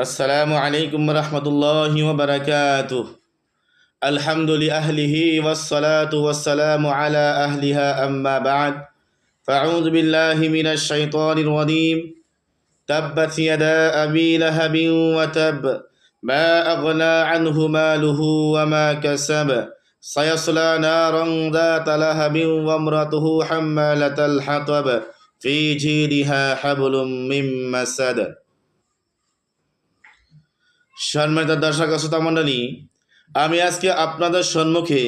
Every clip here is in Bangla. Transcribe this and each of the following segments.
السلام عليكم ورحمة الله وبركاته. الحمد لأهله والصلاة والسلام على أهلها أما بعد. فأعوذ بالله من الشيطان الرجيم. تبت يدا أبي لهب وتب ما أغنى عنه ماله وما كسب سيصلى نارا ذات لهب وامرأته حمالة الحطب في جيدها حبل من مسد. সম্মানিত দর্শক শ্রোতা মণ্ডলী, আমি আজকে আপনাদের সম্মুখে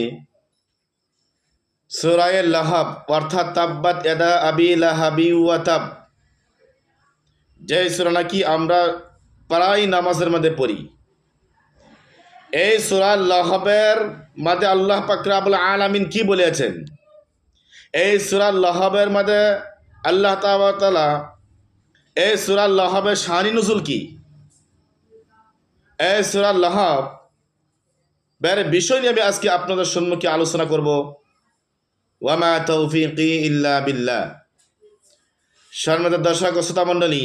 সুরায় লাহাব অর্থাৎ তাব্বাত এদা আবি লাহাবি ওয়াতাব যে সুরা নাকি আমরা প্রায় নামাজের মধ্যে পড়ি। এই সুরা লাহাবের মধ্যে আল্লাহ পাকরাবুল আলামিন কি বলেছেন? এই সুরা লাহাবের মধ্যে আল্লাহ তালা এই সুরা লাহাবের শানি নজুল কি? এই সুরা লাহাব বের বিষয় নিয়ে আমি আজকে আপনাদের সম্মুখে আলোচনা করব। ওয়ামা তৌফিকি ইল্লা বিল্লাহ। শর্মদ দর্শক শ্রোতা মণ্ডলী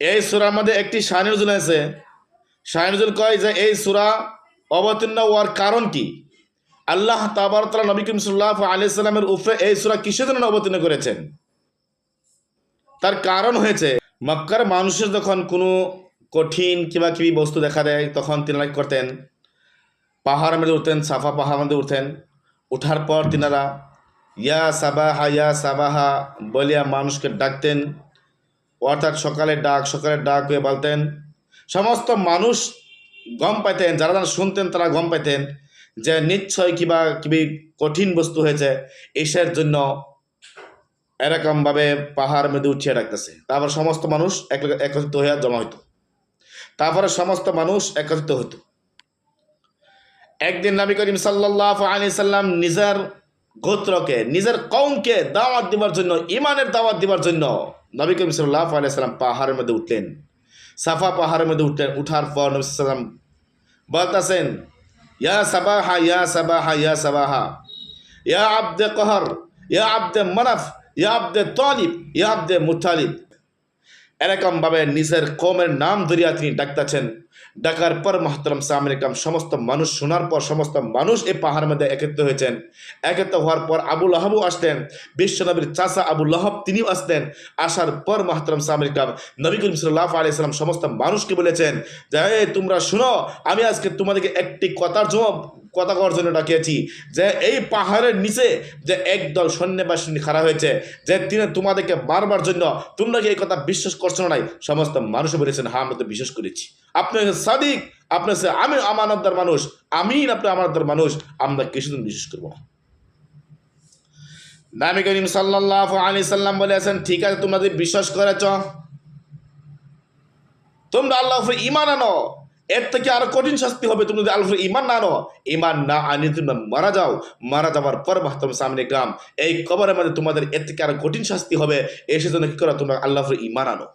এই সুরার মধ্যে একটি শাহিনুজুল আছে। শাহিনুজুল কয় যে, এই সুরা অবতীর্ণ হওয়ার কারণ কি? আল্লাহ তাবারতলা নবী করিম সাল্লাহ আলি সাল্লামের উপরে এই সুরা কিসের জন্য অবতীর্ণ করেছেন? তার কারণ হয়েছে, মক্কার মানুষের যখন কোনো কঠিন কিবা কিবি বস্তু দেখা দেয়, তখন তিনারা করতেন। পাহাড়ের মধ্যে উঠতেন সাফা পাহাড়ের মধ্যে উঠতেন। উঠার পর তিনারা, ইয়া সাবাহা ইয়া সাবাহা বলিয়া মানুষকে ডাকতেন। অর্থাৎ সকালে ডাক সকালে ডাক হয়ে বলতেন সমস্ত মানুষ গম পাইতেন, যারা যারা শুনতেন তারা গম পাইতেন যে নিশ্চয় কিবা কিবি কঠিন বস্তু হয়েছে, এসের জন্য এরকমভাবে পাহাড় মধ্যে উঠিয়ে ডাকতেছে। তারপর সমস্ত মানুষ এক একত্রিত হয়ে জমা হইতো। তারপরে সমস্ত মানুষ একত্রিত হতো একদিন নবী করিম সাল্লাহ আলি সাল্লাম নিজের গোত্রকে, নিজের কৌমকে দাওয়াত দেওয়ার জন্য ইমানের দাওয়াত দেওয়ার জন্য নবী করিম সাল্লাহ আলি সাল্লাম পাহাড়ের মধ্যে উঠলেন। সাফা পাহাড়ের মধ্যে উঠলেন, উঠার পর নবী সাল্লাম বলতেছেন, ইয়া সাবাহা ইয়া সাবাহা ইয়া সাবাহা, ইয়া আব্দে কহর, ইয়া আব্দে মনাফ, ইয়া আব্দে তলিব, ইয়া আব্দে মুতালিব। এরকমভাবে নিজের কমের নাম ধরিয়া তিনি ডাকতেছেন। ডাকার পর মহতরম সামরিকাম সমস্ত মানুষ শোনার পর সমস্ত মানুষ এই পাহাড়ের মধ্যে একত্রিত হয়েছেন। একত্রিত হওয়ার পর আবুল আহাবও আসতেন বিশ্বনবীর চাষা আবুল আহাব তিনিও আসতেন। আসার পর মহতরম সামরিকাম নবী করিম সাল্লাহ আলাইসালাম সমস্ত মানুষকে বলেছেন যে তোমরা শুনো, আমি আজকে তোমাদেরকে একটি কথার জবাব, কথা করার জন্য ডাকিয়েছি যে, এই পাহাড়ের নিচে যে একদল সন্ন্যাবাসিনী খাড়া হয়েছে, যে তিনি তোমাদেরকে বারবার জন্য তোমরা কি এই কথা বিশ্বাস করছ নাই? সমস্ত মানুষ বলেছেন হ্যাঁ আমরা তো বিশ্বাস করেছি। আপনি সাদিক আপনি হচ্ছে আমি আমানতদার মানুষ, আমিন আপনি আমানতদার মানুষ, আমরা কিছুদিন বিশ্বাস করব নামি করিম সাল্লাহ আলি সাল্লাম বলেছেন, ঠিক আছে, তোমরা যদি বিশ্বাস করেছ, তোমরা আল্লাহ ইমান আনো। এর থেকে আরও কঠিন শাস্তি হবে, তুমি যদি আল্লাহ ইমান না আনো। ইমান না আনি তুমি মারা যাও। মারা যাওয়ার পর মাহতম সামনে গ্রাম এই কবরের মধ্যে তোমাদের এর থেকে আরও কঠিন শাস্তি হবে। এসে জন্য কি করো, তোমরা আল্লাহ ইমান আনো।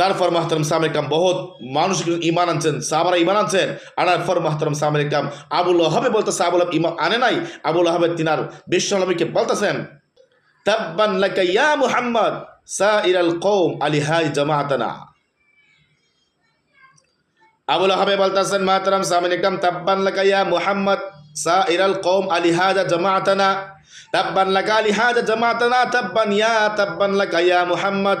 তারপর মাহতরম সামনে কাম বহুত মানুষ ইমান আনছেন, সাহাবারা ইমান আনছেন। আনার পর মাহতরম কাম আবুল হবে বলতেছে, আবুল ইমান আনে নাই, আবুল হবে তিনার বিশ্বনবীকে বলতেছেন, তাব্বান লাকা ইয়া মুহাম্মদ, সাইরাল কওম আলি হাই জামাআতানা। আবুল হবে বলতেছেন, মাহতরম সামনে কাম তাব্বান লাকা ইয়া মুহাম্মদ, সাইরাল কওম আলি হাজা জামাআতানা। তাব্বান লাকা আলি হাজা জামাআতানা, তাব্বান ইয়া, তাব্বান লাকা ইয়া মুহাম্মদ।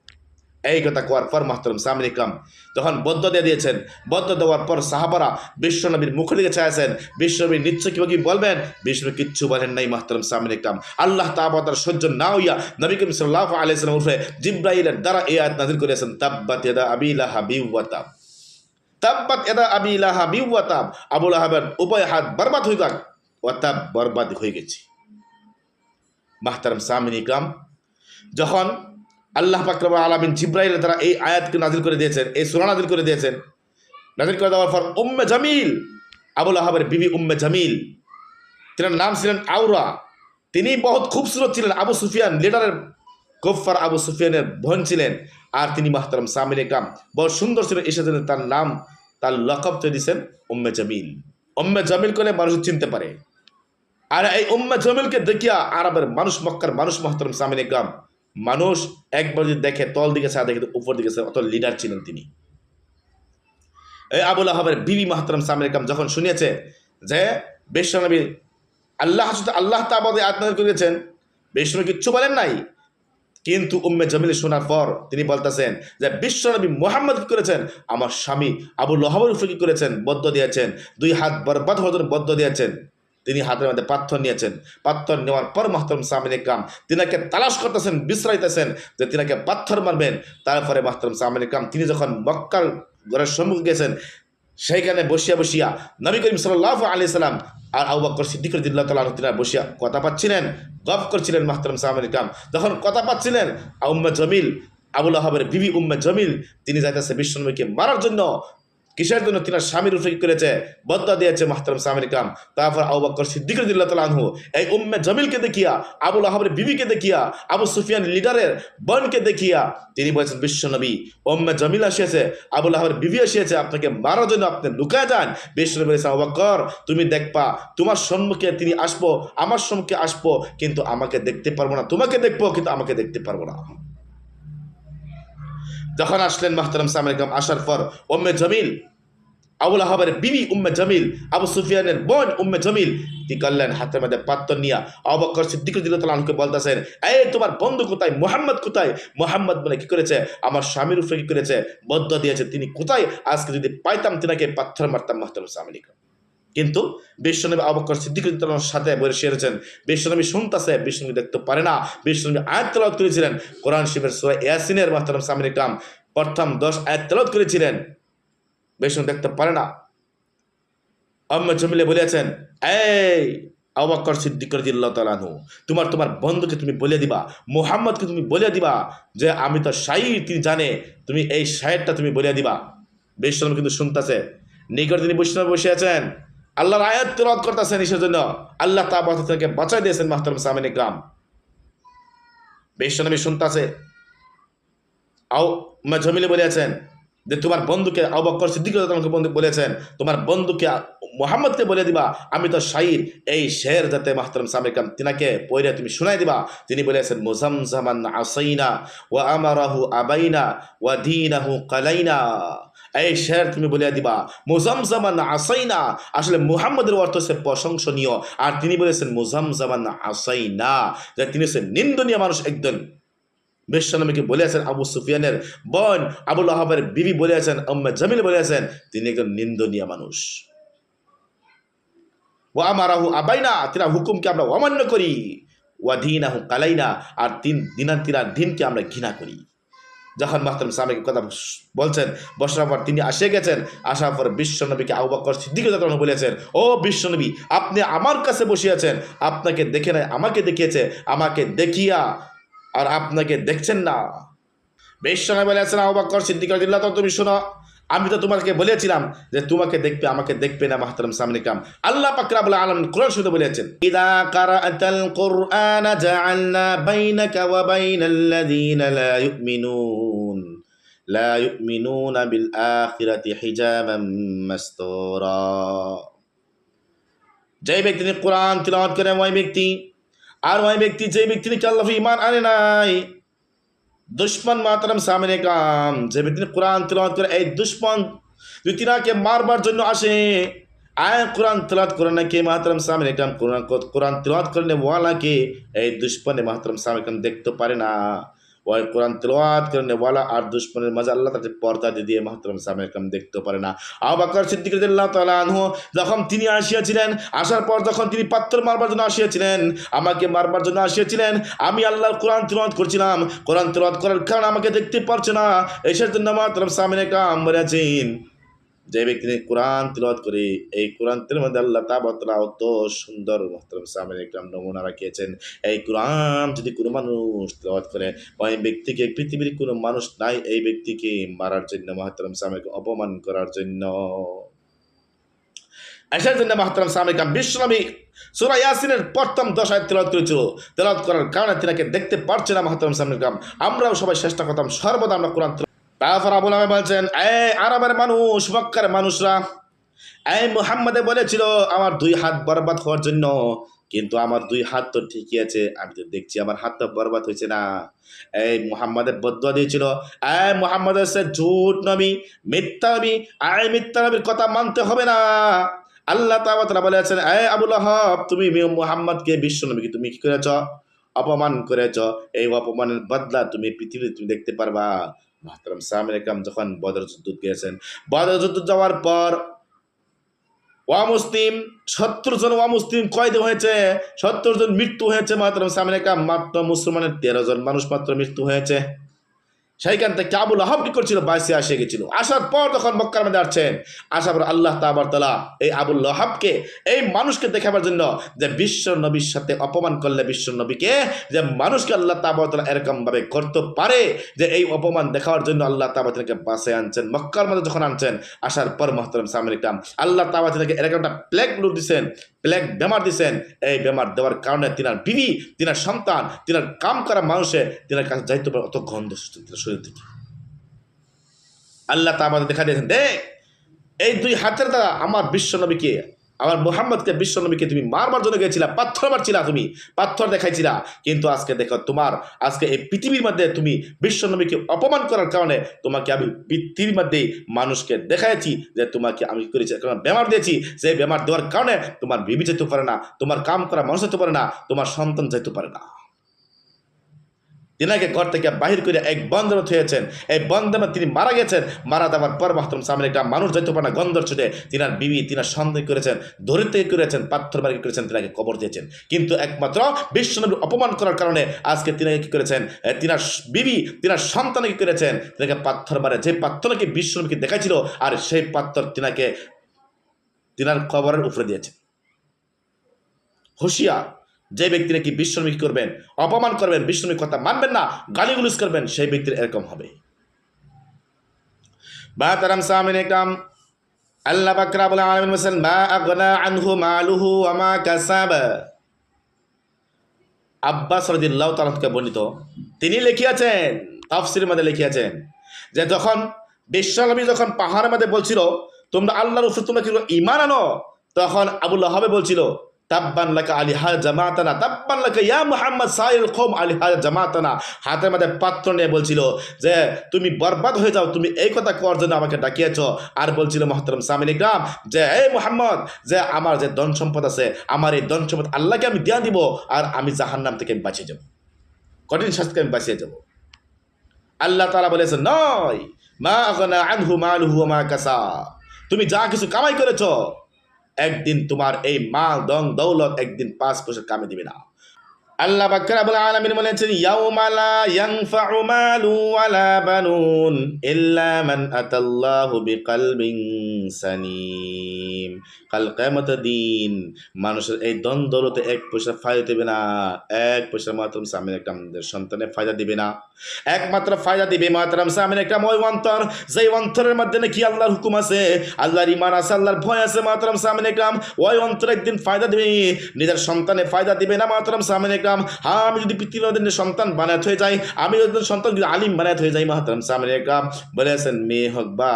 এই কথা কোয়ার পর মাহতরম সামিন ইকরাম যখন বদ্ধ দিয়ে দিয়েছেন, বদ্ধ দেওয়ার পর সাহাবারা বিশ্বনবীর মুখে লিখে চাইছেন বিশ্বনবী নিশ্চয় কি বলবেন? বিশ্বনবী কিচ্ছু বলেন নাই মাহতরম সামিন ইকরাম। আল্লাহ তাবাদার সহ্য না হইয়া নবী করিম সাল্লাহ আলাইসালাম উঠে জিব্রাইলের দ্বারা এ আয়াত নাজির করেছেন তাব্বাত ইয়াদা আবিলা হাবিওয়াতাব তাব্বাত ইয়াদা আবিলা হাবিওয়াতাব আবুল আহাবের উভয় হাত বরবাদ হয়ে যাক ওয়াতাব বরবাদ হয়ে গেছে। মাহতারম সামিন ইকরাম যখন আল্লাহ পাকরব আলমিন জিব্রাইলের তারা এই আয়াতকে নাজিল করে দিয়েছেন, এই সুরা নাজিল করে দিয়েছেন। নাজিল করে দেওয়ার পর উম্মে জামিল, আবুল আহাবের বিবি উম্মে জামিল, তিনার নাম ছিলেন আউরা তিনি বহুত খুবসুরত ছিলেন, আবু সুফিয়ান, লিডারের গফার আবু সুফিয়ানের বোন ছিলেন, আর তিনি মাহতারাম সামির কাম বড় সুন্দর ছিলেন এসেছেন তার নাম, তার লকব দিয়েছেন উম্মে জামিল। উম্মে জামিল করে মানুষ চিনতে পারে। আর এই উম্মে জামিলকে দেখিয়া আরবের মানুষ, মক্কার মানুষ মাহতারাম সামির কাম মানুষ একবার যদি দেখে, তল দিকে চা দেখে, উপর দিকে অত লিডার ছিলেন তিনি। এই আবুল আহাবের বিবি মাহতারাম সামির কাম যখন শুনিয়েছে যে বিশ্বনবী আল্লাহ আল্লাহ তাবাদে আত্মনির্ভর করেছেন বিষ্ণু কিচ্ছু বলেন নাই। কিন্তু উম্মে জামিল শোনার পর তিনি বলতেছেন যে বিশ্বনবী মোহাম্মদ কি করেছেন? আমার স্বামী আবু লহাবুর কি করেছেন? বদ্ধ দিয়েছেন। দুই হাত বরবাদ জন্য বদ্ধ দিয়েছেন। তিনি হাতের মধ্যে পাথর নিয়েছেন। পাথর নেওয়ার পর মাহতরম সামিন কাম তিনাকে তালাশ করতেছেন, বিশ্রাইতেছেন যে তিনাকে পাথর মারবেন। তারপরে মাহতরম সামিন কাম তিনি যখন মক্কার ঘরের সম্মুখে গেছেন, সেইখানে বসিয়া বসিয়া নবী করিম সাল্লাহ আলি সাল্লাম আর আবু বকর সিদ্দিক রদিল্লাহ তালা তিনারা বসিয়া কথা পাচ্ছিলেন গপ করছিলেন মাহতরম সাহামিন কাম যখন কথা পাচ্ছিলেন, উম্মে জমিল, আবুল বিবি উম্মে জমিল, তিনি যাইতেছে বিশ্বনবীকে মারার জন্য। কিসের জন্য তিনার স্বামীর উপরে করেছে? বদা দিয়েছে মাহতরম সামির কাম। তারপর আবু বকর সিদ্দিক রদিল্লাহ তালা আনহু, এই উম্মে জমিলকে দেখিয়া আবুল আহাবের বিবিকে দেখিয়া, আবু সুফিয়ান লিডারের বোনকে দেখিয়া তিনি বলেছেন বিশ্বনবী উম্মে জমিল আসিয়াছে আবুল আহাবের বিবি আসিয়াছে, আপনাকে মারার জন্য আপনি লুকায় যান। বিশ্বনবী বলেছেন, আবু বকর, তুমি দেখবা, তোমার সম্মুখে তিনি আসব, আমার সম্মুখে আসব, কিন্তু আমাকে দেখতে পারব না, তোমাকে দেখব, কিন্তু আমাকে দেখতে পারব না। যখন আসলেন মাহতারাম সামেরকাম আসার পর, উম্মে জমিল আবুল আহাবের বিবি উম্মে জমিল, আবু সুফিয়ানের বোন উম্মে জমিল কি করলেন হাতের মধ্যে পাত্র নিয়া অবকর সিদ্দিক দিলকে বলতেছেন, এই তোমার বন্ধু কোথায়? মোহাম্মদ কোথায়? মোহাম্মদ বলে, কি করেছে? আমার স্বামীর উপরে কি করেছে? বদ্ধ দিয়েছে, তিনি কোথায়? আজকে যদি পাইতাম, তিনাকে পাথর মারতাম মাহতারাম সামিনিকা কিন্তু বিশ্বনবী আবকর সিদ্দিক সাথে বসে এসেছেন, বিশ্বনবী শুনতেছে, বিশ্বনবী দেখতে পারে না। বিশ্বনবী আয়াত করেছিলেন। কোরআন শিবের সুরা ইয়াসিনের মাহতারাম সামির কাম প্রথম দশ আয়াত করেছিলেন। বিষ্ণু দেখতে পারে না। আম্মা জমিলে বলেছেন এই আবাক্কর সিদ্দিক রাদিয়াল্লাহু তাআলা আনহু, তোমার তোমার বন্ধুকে তুমি বলে দিবা, মুহাম্মদকে তুমি বলে দিবা যে আমি তো শাইর তিনি জানে তুমি এই শায়েরটা তুমি বলে দিবা? বিষ্ণু কিন্তু শুনতেছে। নিকট তিনি বৈষ্ণব বসে আছেন আল্লাহর আয়াত তেলাওয়াত করতেছেন ঈশ্বর জন্য। আল্লাহ তা বাধা থেকে বাঁচাই দিয়েছেন মাহতারাম সামিন ইকরাম। বিষ্ণু শুনতেছে। আও জমিলে বলেছেন যে, তোমার বন্ধুকে অবকর সিদ্দিক বন্ধু বলেছেন, তোমার বন্ধুকে মোহাম্মদকে বলে দিবা, আমি তো শাইর এই শের যাতে মাহতারাম সামিকাম তিনাকে পয়রে তুমি শুনাই দিবা। তিনি বলেছেন মুজাম জামান আসাইনা ও আমারাহু আবাইনা ও দিনাহু কালাইনা। এই শের, তুমি বলে দিবা মুজাম জামান আসাইনা। আসলে মুহাম্মদের অর্থ হচ্ছে প্রশংসনীয়। আর তিনি বলেছেন মুজাম জামান আসাইনা। যে তিনি হচ্ছেন নিন্দনীয় মানুষ একজন। বিশ্বনবীকে বলেছেন আবু সুফিয়ানের বোন আবুল আহাবের বিবি বলেছেন আম্মা জামিল বলেছেন তিনি একজন নিন্দনীয় মানুষ। ও আমারাহু আবাইনা। তিনা হুকুমকে আমরা অমান্য করি। ওয়া দিনাহু কালাইনা। আর তিন দিনান তিনার দিনকে আমরা ঘৃণা করি। যখন মাহতাম সামনে কথা বলছেন, বসার পর তিনি আসে গেছেন, আসার পর বিশ্বনবীকে আউবাকর সিদ্দিক যখন বলেছেন, ও বিশ্বনবী, আপনি আমার কাছে বসিয়াছেন, আপনাকে দেখে নাই, আমাকে দেখিয়েছে, আমাকে দেখিয়া আর আপনাকে দেখছেন না। বিশ্বনবী বলেছেন আবু বকর সিদ্দিক জিল্লা তো তুমি শোনো আমি তো তোমাকে বলেছিলাম যে তোমাকে দেখবে, আমাকে দেখবে না মাহতারাম সামনিকাম। আল্লাহ পাক রাব্বুল আলামিন কোরআন শুনতে বলেছেন, ইদা কারাআতাল কুরআন জাআলনা বাইনাকা ওয়া বাইনাল্লাযীনা লা ইউমিনুন, লা ইউমিনুনা বিল আখিরাতি হিজাবাম মাসতুরা। যে ব্যক্তি কোরআন তিলাওয়াত করে, ওই ব্যক্তি, আর ওই ব্যক্তি যে ব্যক্তি আল্লাহ ইমান আনে নাই দুশ্মন মাতরম সামনে কাম যে ব্যক্তি কোরআন তেলাওয়াত করে এই দুশ্মন যদি তিনাকে মারবার জন্য আসে আয় কোরআন তেলাওয়াত করে না কে মাতরম সামনে কাম কোরআন কোরআন তেলাওয়াত করলে ওয়ালাকে এই দুশ্মনে মাতরম সামনে কাম দেখতে পারে না কোরআন তেলোয়াত করলে ওয়ালা আর দুশ্মনের মাঝে আল্লাহ তাদের পর্দা দিয়ে মাহতরম সামনে কাম দেখতে পারে না। আবাকর সিদ্দিক রাজিয়াল্লাহ তাআলা আনহু যখন তিনি আসিয়াছিলেন, আসার পর যখন তিনি পাত্র মারবার জন্য আসিয়াছিলেন, আমাকে মারবার জন্য আসিয়াছিলেন, আমি আল্লাহর কোরআন তেলোয়াত করছিলাম। কোরআন তেলোয়াত করার কারণ আমাকে দেখতে পারছে না। এসের জন্য মাহতরম সামনে কাম বলেছেন। যে ব্যক্তি কোরআন তিলওয়াত করে, এই কোরআন তেল মধ্যে আল্লাহ তাবাতলা অত সুন্দর মোহতরম সামনে একরাম নমুনা রাখিয়েছেন। এই কোরআন যদি কোনো মানুষ তিলওয়াত করে ওই ব্যক্তিকে, পৃথিবীর কোনো মানুষ নাই এই ব্যক্তিকে মারার জন্য, মহাতরম সামনে অপমান করার জন্য। এসার জন্য মাহতারাম সামিকাম বিশ্বনবী সুরা ইয়াসিনের প্রথম দশায় তেলাওয়াত করেছিল। তেলাওয়াত করার কারণে তিনাকে দেখতে পারছে না মাহতারাম সামিকাম আমরাও সবাই চেষ্টা করতাম সর্বদা আমরা কোরআন তারপর আবুল আহমেদ বলছেন এ আরবের মানুষ, মক্কার মানুষরা, এই মুহাম্মাদে বলেছিল, আমার দুই হাত বরবাদ হওয়ার জন্য। কিন্তু আমার দুই হাত তো ঠিকই আছে, আমি তো দেখছি আমার হাত তো বরবাদ হয়েছে না। এই মুহাম্মাদের বদুয়া দিয়েছিল, এই মুহাম্মদ হচ্ছে ঝুট নবী, মিথ্যা নবী, এই মিথ্যা নবীর কথা মানতে হবে না। আল্লাহ তাআলা বলেছেন, এই আবুল আহাব, তুমি মুহাম্মদকে, বিশ্ব নবীকে তুমি কি করেছ? অপমান করেছ। এই অপমানের বদলা তুমি পৃথিবীতে তুমি দেখতে পারবা। মাহতারাম সামির একরাম যখন বদর যুদ্ধ গিয়েছেন, বদর যুদ্ধ যাওয়ার পর ওয়া মুসলিম, সত্তর জন ওয়া মুসলিম কয়দে হয়েছে? সত্তর জন মৃত্যু হয়েছে মাত্র সামনে মাত্র মুসলমানের তেরো জন মানুষ মাত্র মৃত্যু হয়েছে। সেইখান থেকে আবুল আহব কি করছিল? বাইসে আসে গেছিল। আসার পর যখন মক্কার মধ্যে আসছেন। আসার পর আল্লাহ তাবার তালা এই আবুল আহাবকে এই মানুষকে দেখাবার জন্য যে বিশ্ব নবীর সাথে অপমান করলে বিশ্ব নবীকে, যে মানুষকে আল্লাহ তাবার তালা এরকম ভাবে করতে পারে, যে এই অপমান দেখাবার জন্য আল্লাহ তাবার তালাকে বাসে আনছেন। মক্কার মধ্যে যখন আনছেন, আসার পর মহতরম সামনে কাম আল্লাহ তাবার তালাকে এরকম একটা প্লেগ লুট দিছেন প্লেগ বেমার দিছেন, এই বেমার দেওয়ার কারণে তিনার বিবি, তিনার সন্তান, তিনার কাম করা মানুষে তিনার কাছে যাইতে পারে অত গন্ধ শরীর থেকে। আল্লাহ তা আমাদের দেখা দিয়েছেন, দেখ, এই দুই হাতের দ্বারা আমার বিশ্ব নবীকে আমার মোহাম্মদকে বিশ্বনবীকে তুমি মারবার জন্য গেছিলা, পাথর মারছিলা তুমি, পাথর দেখাইছিলা। কিন্তু আজকে দেখো তোমার, আজকে এই পৃথিবীর মধ্যে তুমি বিশ্বনবীকে অপমান করার কারণে তোমাকে আমি পৃথিবীর মধ্যেই মানুষকে দেখাইছি যে তোমাকে আমি করেছি কারণ বেমার দিয়েছি। সেই বেমার দেওয়ার কারণে তোমার বিবি যেতে পারে না, তোমার কাম করা মানুষ যেতে পারে না, তোমার সন্তান যেতে পারে না। তিনাকে ঘর থেকে বাহির করে এক বন্ধনত হয়েছেন। এই বন্ধনে তিনি মারা গেছেন। মারা যাওয়ার পর মাহতরম সামনে একটা মানুষ যাইতে পারে না গন্ধর ছুটে তিনার বিবি, তিনার সন্দেহ করেছেন ধরে থেকে করেছেন, পাথর মারি করেছেন, তিনাকে কবর দিয়েছেন। কিন্তু একমাত্র বিশ্বনবীর অপমান করার কারণে আজকে তিনাকে কি করেছেন? তিনার বিবি, তিনার সন্তানে কি করেছেন? তিনাকে পাথর মারে। যে পাথরকে বিশ্বনবীকে দেখাইছিল, আর সেই পাথর তিনাকে তিনার কবরের উপরে দিয়েছে। হুঁশিয়ার। যে ব্যক্তি নাকি বিশ্বনবী করবেন, অপমান করবেন, বিশ্বনবীর কথা মানবেন না গালিগুলুস করবেন, সেই ব্যক্তির এরকম হবে। বাতারাম সামিন একরাম, আল্লাহ বাকরা বলে আলমিন বলছেন, মা আগনা আনহু মালুহু আমা কাসাবা। আব্বাস রদিল্লাহ তালকে বর্ণিত, তিনি লিখিয়াছেন তাফসির মধ্যে লিখিয়াছেন যে যখন বিশ্বনবী যখন পাহাড়ের মধ্যে বলছিল, তোমরা আল্লাহর উপর তোমরা কি ইমান আনো? তখন আবুল্লাহ হবে বলছিল তাব্বান লাকা আলী হাল জামাতানা, তাব্বান লাকা ইয়া মুহাম্মদ সাইল খোম আলী হাল জামাতানা। হাতের মধ্যে পাত্র নিয়ে বলছিল যে, তুমি বরবাদ হয়ে যাও, তুমি এই কথা করার জন্য আমাকে ডাকিয়েছ? আর বলছিল মহতরম সামিন ইকরাম যে, এই মোহাম্মদ, যে আমার যে ধন সম্পদ আছে, আমার এই ধন সম্পদ আল্লাহকে আমি দেয়া দিব আর আমি জাহান্নাম থেকে আমি বাঁচিয়ে যাব। কঠিন শাস্তিকে আমি বাঁচিয়ে যাব। আল্লাহ তারা বলেছে, নয়। মা আনহু মালহু মা কাসা। তুমি যা কিছু কামাই করেছ একদিন তোমার এই মাল দং দৌলত একদিন পাঁচ পয়সা কামে দিবে না। আল্লাহ বাকরাবুল আলামিন বলেছেন, ইয়াউমা লা ইয়ানফাউ মালু ওয়ালা বানুন ইল্লা মান আতাল্লাহু বিকলবিন সানিম। কাল দিন মানুষের এই দন এক পয়সা ফায়দা দেবে না, এক পয়সা মাত্রম সামনে একটা সন্তানের ফায়দা দিবে না। একমাত্র ফায়দা দিবে মাত্রম সামনে একটা ওই অন্তর যেই অন্তরের মধ্যে নাকি আল্লাহর হুকুম আছে? আল্লাহর ইমান আছে, আল্লাহর ভয় আছে মাত্রম সামনে একরাম ওই অন্তর একদিন ফায়দা দিবে। নিজের সন্তানে ফায়দা দিবে না মাত্রম সামনে একরাম হ্যাঁ আমি যদি পিতৃমাদের সন্তান বানাত হয়ে যাই, আমি যদি সন্তান যদি আলিম বানাত হয়ে যাই, মহাতারাম সামনে বলেছেন, মেয়ে হক বা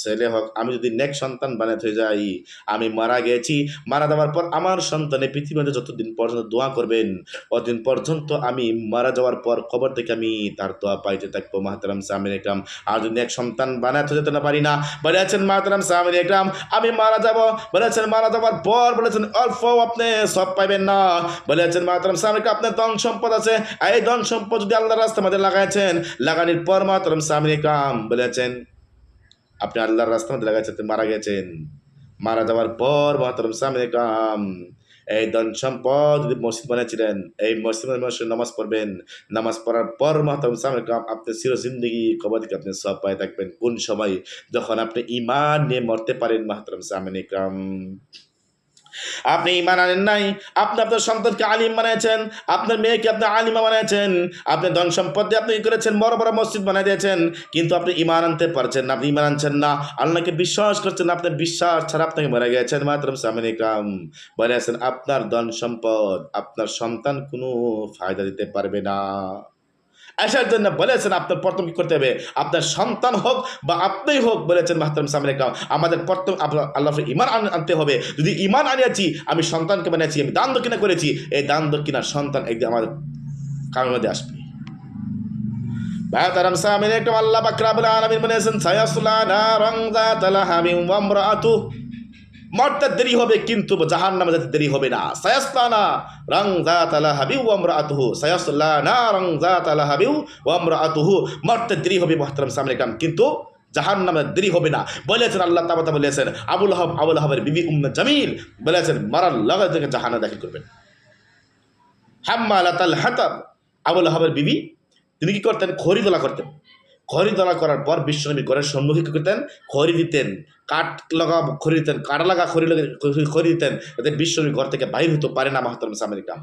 ছেলে হোক, আমি যদি নেক সন্তান বানাত যাই, আমি মারা গেছি, মারা যাওয়ার পর আমার সন্তানে পৃথিবীতে যতদিন পর্যন্ত দোয়া করবেন, অতদিন পর্যন্ত আমি মারা যাওয়ার পর খবর থেকে আমি তার দোয়া পাইতে থাকব, মাহাতারাম সামিন একরাম। আর যদি এক সন্তান বানাতে যেতে না পারি না, বলেছেন মাহাতারাম সামিন একরাম, আমি মারা যাব, বলেছেন মারা যাওয়ার পর বলেছেন অল্প আপনি সব পাইবেন না, বলেছেন মাহাতারাম সামিন আপনার ধন সম্পদ আছে, এই ধন সম্পদ যদি আল্লাহ রাস্তার মধ্যে লাগাইছেন, লাগানির পর মাহাতারাম সামিন একরাম বলেছেন আপনি আল্লাহর রাস্তা মধ্যে লাগাইছেন তো মারা গেছেন। মারা যাওয়ার পর মহাতরম সামনে কাম এই ধন সম্পদ যদি মসজিদ বানিয়েছিলেন, এই মসজিদ মসজিদ নামাজ পড়বেন। নামাজ পড়ার পর মহাতরম সামনে আপনি চির জিন্দগি কবা থেকে আপনি সব পায়ে থাকবেন। কোন সময় যখন আপনি ইমান নিয়ে মরতে পারেন মহাতরম সামনে কাম আপনি ইমান আনেন নাই, আপনি আপনার সন্তানকে আলিম বানিয়েছেন, আপনার মেয়েকে আপনি আলিমা বানিয়েছেন, আপনি ধন সম্পদ দিয়ে আপনি করেছেন, বড় বড় মসজিদ বানিয়ে দিয়েছেন, কিন্তু আপনি ইমান আনতে পারছেন না, আপনি ইমান আনছেন না। আল্লাহকে বিশ্বাস করছেন, আপনার বিশ্বাস ছাড়া আপনাকে মারা গেছেন মাত্র সামিন ইকরাম। বলেছেন আপনার ধন সম্পদ, আপনার সন্তান কোনো ফায়দা দিতে পারবে না। আসার জন্য বলেছেন, আপনার প্রথম কি করতে হবে? আপনার সন্তান হোক বা আপনিই হোক বলেছেন, মাহতারাম সামিন ইকরাম আমাদের প্রথম আল্লাহ ইমান আন- আনতে হবে। যদি ইমান আনিয়াছি, আমি সন্তানকে বানিয়েছি, আমি দান দক্ষিণা করেছি, এই দান দক্ষিণার সন্তান একদিন আমার কামের মধ্যে আসবে। মাহতারাম সামিন ইকরাম আল্লাহ বাকরাবুল আলামিন বলেছেন, সায়াসলা নারাং যাতা লাহাবিন ওয়া ইমরাআতু মরতে দেরি হবে, কিন্তু জাহান নামে যেতে দেরি হবে না। সায়াসলানা রং জাত আলা হাবিউ ওয়ামরা আতুহু সায়াসলানা রং জাত আলা হাবিউ ওয়ামরা আতুহু মরতে দেরি হবে, মহতারাম সামনে কাম কিন্তু জাহান নামে দেরি হবে না। বলেছেন আল্লাহ তাবাতা বলেছেন, আবুল হব, আবুল হবের বিবি উম্মে জামিল বলেছেন, মারার লগা থেকে জাহানা দাখিল করবেন। হাম্মা আলাতাল হাতাব, আবুল হবের বিবি, তিনি কি করতেন? খরিদোলা করতেন। খরিদোলা করার পর বিশ্বনবী ঘরের সম্মুখে কি করতেন? খড়ি দিতেন। কাঠ লাগা খড়ি দিতেন, কাঠ লাগা খড়ি খড়ি দিতেন যাতে বিশ্বনবী ঘর থেকে বাইর হতে পারে না মাহতারম আমেরিকা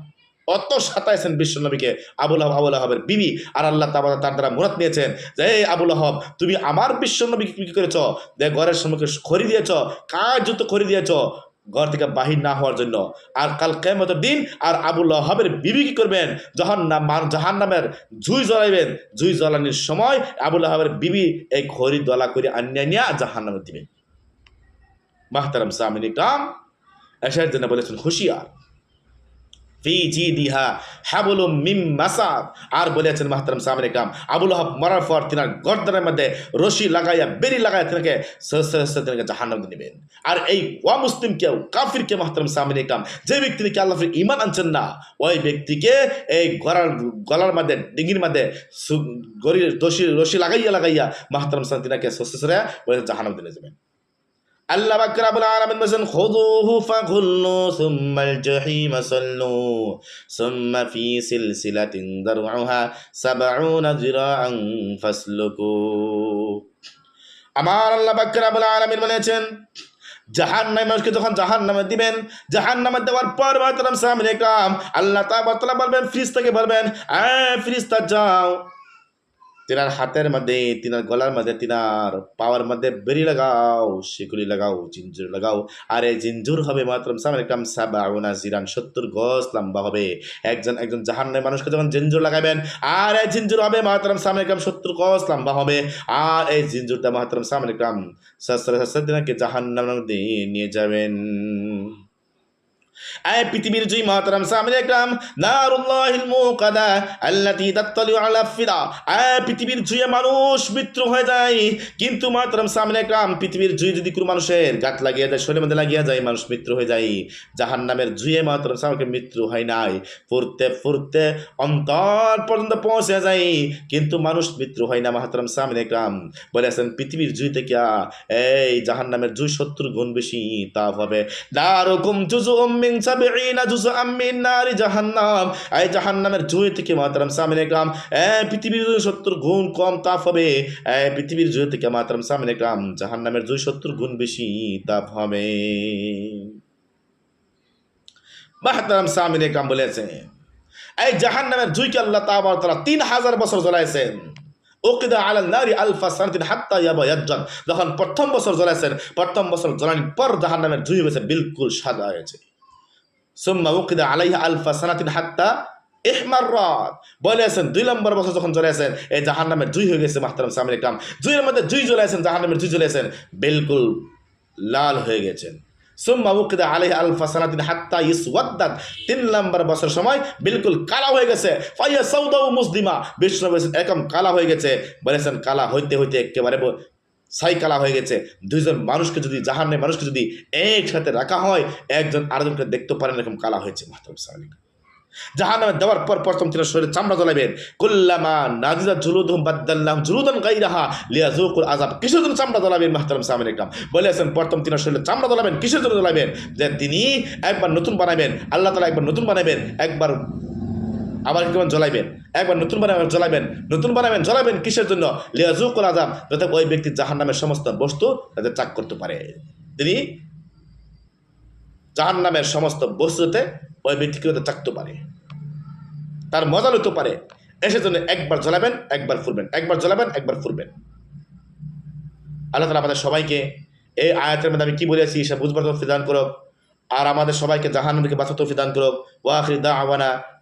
অত সাতাইছেন বিশ্বনবীকে আবুল আহব আবুল আহবের বিবি আর আল্লাহ তাবাদ তার দ্বারা মুরাত নিয়েছেন যে এই আবুল আহব তুমি আমার বিশ্বনবীকে কি করেছ? যে ঘরের সম্মুখে খড়ি দিয়েছ কার যুদ্ধ খড়ি দিয়েছ ঘর থেকে বাহির না হওয়ার জন্য। আর কাল কেমতের দিন আর আবুল আহাবের বিবি কি করবেন? যখন নাম জাহান নামের জুই জ্বলাইবেন জুই জ্বলানির সময় আবুল আহাবের বিবি এই খড়ি দলা করে আনিয়া নিয়া জাহান নামে দিবেন। মাহতারাম সামিন ইকরাম এসার জন্য বলেছেন, হুশিয়ার। ফি জি দিহা মাসাদ। আর বলেছেন মাহতারাম সামিন ইকরাম আবুল আহব মরার পর তিনার গর্দনের মধ্যে রশি লাগাইয়া, বেরি লাগাইয়া তিনাকে তিনাকে জাহান্নামে নেবেন। আর এই ওয়া মুসলিমকেও কাফিরকে মাহতারাম সামিন ইকরাম যে ব্যক্তি নাকি আল্লাহ ইমান আনছেন না, ওই ব্যক্তিকে এই গলার গলার মধ্যে, ডিঙ্গির মধ্যে গরির রশি রশি লাগাইয়া লাগাইয়া মাহতারাম সামিন তিনাকে সহস্র বলে জাহান্নামে দিনে যাবেন। আল্লাহ বাকরাবুল আলামিন বলেছেন, খুযুহু ফাগুল্লু সুম্মাল জাহিম সাল্লু, সুম্মা ফি সিলসিলাতিন দারউহা সাবউনা যিরাআন ফাসলুকু। আমার আল্লাহ বাকরাবুল আলামিন বলেছেন জাহান নামে মানুষকে যখন জাহান নামে দিবেন জাহান নামে দেওয়ার পর সামনে কাম আল্লাহ তাবাতলা বলবেন ফ্রিস্তাকে বলবেন হ্যাঁ ফ্রিস্তা যাও। তিনার হাতের মধ্যে, তিনার গলার মধ্যে, তিনার পাওয়ার মধ্যে বেরি লাগাও শিকুলি লাগাও, জিঞ্জুর লাগাও। আর এই জিঞ্জুর হবে মাত্র সামনে কাম সাবাউনা জিরান, সত্তর গজ লম্বা হবে। একজন একজন জাহান্নামী মানুষকে যখন জিঞ্জুর লাগাবেন, আর এই জিঞ্জুর হবে মাত্রম সামনে কাম সত্তর গজ লম্বা হবে। আর এই জিঞ্জুরটা মাত্রম সামনে কাম সস্ত্র সস্ত্র দিনাকে জাহান্নাম দিয়ে নিয়ে যাবেন। আয় পৃথিবীর জুই মহাতারাম সামনে একরাম, নারুল্লাহিল মুকাদা আল্লাতি তাত্তালিউ আলা ফিরা আয় পৃথিবীর জুয়ে মানুষ মৃত্যু হয়ে যায়, কিন্তু মহাতারাম সামনে একরাম, পৃথিবীর জুই যদি কোনো মানুষের গাত লাগিয়ে যায় শরীরের মধ্যে লাগিয়ে যায়, মানুষ মৃত্যু হয়ে যায়। জাহান নামের জুয়ে মহাতারাম সামনে মৃত্যু হয় নাই। ফুরতে ফুরতে অন্তর পর্যন্ত পৌঁছে যায়, কিন্তু মানুষ মৃত্যু হয় না মহাতারাম সামনে একরাম। বলেছেন পৃথিবীর জুই থেকে এই জাহান নামের জুই সত্তর গুণ বেশি তাপ হবে, দারুকুম জুজু মিন সাবঈনা জুজআম মিন নারি জাহান্নাম। এই জাহান্নামের জুই থেকে মাতরম সামনে পৃথিবীর জুই সত্তর গুণ কম তাপ হবে। পৃথিবীর জুই থেকে সামনে জাহান্নামের জুই সত্তর গুণ বেশি তাপ হবে। মাহতারাম সামিনে গ্রাম বলেছে, এই আল্লাহ তিন হাজার বছর জ্বলাইছেন। ওকিদা আলাল নারি আলফা সানাতিন হাত্তা ইয়াবায়াজ্জান যখন প্রথম বছর জ্বলাইছেন, প্রথম বছর জ্বলানির পর জাহান্নামের জুই হয়েছে, বিলকুল সাদা হয়েছে। আলাইহা বলেছেন দুই নম্বর বছর যখন জ্বলেছেন এই জাহান্নামের জুই হয়ে গেছে, মাহতারাম সামির কাম জুইয়ের মধ্যে জুই জ্বলেছেন জাহান্নামের জুই জ্বলেছেন বিলকুল লাল হয়ে গেছেন। তিন নম্বর বছর সময় বিলকুল কালা হয়ে গেছে। মুসলিমা। বিষ্ণু এরকম কালা হয়ে গেছে। বলেছেন, কালা হইতে হইতে একেবারে ব- ছাই কালা হয়ে গেছে। দুইজন মানুষকে যদি জাহান্নে মানুষকে যদি একসাথে রাখা হয়, একজন আরেকজনকে দেখতে পারেন এরকম কালা হয়েছে মাহতাব জাহান্নামে দেওয়ার পর প্রথম তিনি শরীরে চামড়া জ্বলাবেন কুল্লামা নাজিদা জুলুদহুম বাদ্দাল্লাহ জুলুদান গাইরাহা লিয়াজুকুল আযাব। কিসের জন্য চামড়া জ্বলাবেন মাহতারাম সামিন ইকরাম বলেছেন প্রথম তিনি শরীরে চামড়া জ্বলাবেন। কিসের জন্য জ্বলাবেন? যে তিনি একবার নতুন বানাবেন আল্লাহ তাআলা একবার নতুন বানাবেন একবার আবার কেমন জ্বলাইবেন। একবার নতুন বানাবেন জ্বলাবেন নতুন বানাবেন, জ্বলাবেন কিসের জন্য? লিয়াজুকুল আযাব, যাতে ওই ব্যক্তি জাহান্নামের সমস্ত বস্তু যাতে চাক করতে পারে। তিনি জাহান নামের সমস্ত বস্তুতে ওই ব্যক্তিকে হতে চাকতে পারে। তার মজা লইতে পারে। এসে জন্য একবার জ্বলাবেন, একবার ফুরবেন একবার জ্বলাবেন, একবার ফুরবেন আল্লাহ তালা আমাদের সবাইকে এই আয়াতের মধ্যে আমি কি বলেছি সে বুঝবার তৌফিক দান করো আর আমাদের সবাইকে জাহান থেকে বাঁচা তৌফিক দান করো ওয়াখির দা আওয়ানা